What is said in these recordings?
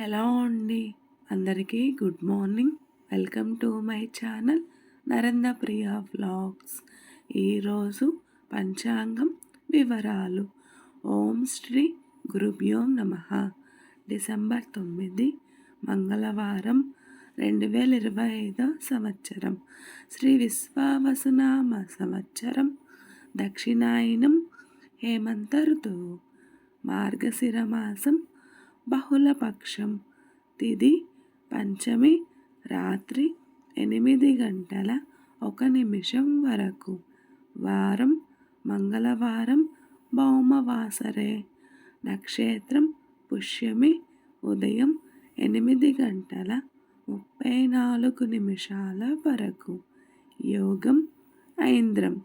Hello అండి. అందరికీ good morning. Welcome to my channel Narendra Priya vlogs. ఈరోజు పంచాంగం వివరాలు. ఓం శ్రీ గురుభ్యో నమ. డిసెంబర్ తొమ్మిది మంగళవారం రెండు వేల ఇరవై ఐదో సంవత్సరం. శ్రీ విశ్వావసునామ సంవత్సరం. దక్షిణాయనం హేమంత ఋతువు మార్గశిర మాసం బహుళపక్షం తిది పంచమి రాత్రి ఎనిమిది గంటల ఒక నిమిషం వరకు. వారం మంగళవారం భౌమవాసరే. నక్షత్రం పుష్యమి ఉదయం ఎనిమిది గంటల ముప్పై నాలుగు నిమిషాల వరకు. యోగం ఐంద్రం.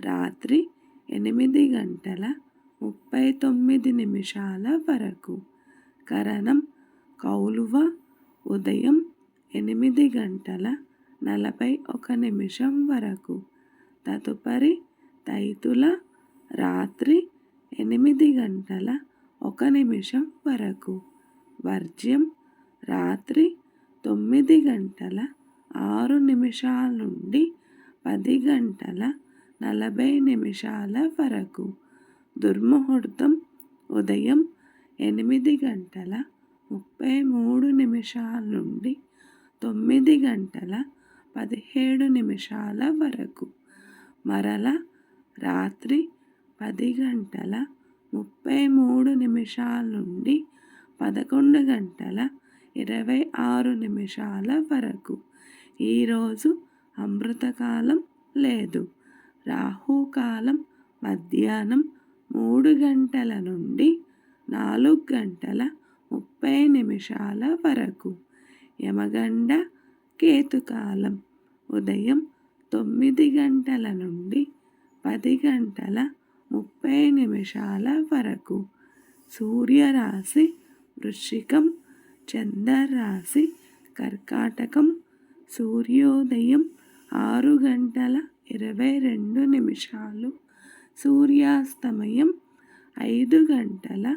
రాత్రి ఎనిమిది గంటల ముప్పై తొమ్మిది నిమిషాల వరకు. కరణం కౌలువ ఉదయం ఎనిమిది గంటల నలభై ఒక నిమిషం వరకు. తదుపరి తైతుల రాత్రి ఎనిమిది గంటల ఒక నిమిషం వరకు. వర్జ్యం రాత్రి తొమ్మిది గంటల ఆరు నిమిషాల నుండి పది గంటల నలభై నిమిషాల వరకు. దుర్ముహూర్తం ఉదయం ఎనిమిది గంటల ముప్పై మూడు నిమిషాల నుండి తొమ్మిది గంటల పదిహేడు నిమిషాల వరకు. మరల రాత్రి పది గంటల ముప్పై మూడు నిమిషాల నుండి పదకొండు గంటల ఇరవై ఆరు నిమిషాల వరకు. ఈరోజు అమృతకాలం లేదు. రాహుకాలం మధ్యాహ్నం మూడు గంటల నుండి నాలుగు గంటల ముప్పై నిమిషాల వరకు. యమగండ కేతుకాలం. ఉదయం తొమ్మిది గంటల నుండి పది గంటల ముప్పై నిమిషాల వరకు. సూర్యరాశి వృశ్చికం చంద్రరాశి కర్కాటకం. సూర్యోదయం ఆరు గంటల ఇరవై రెండు నిమిషాలు. సూర్యాస్తమయం ఐదు గంటల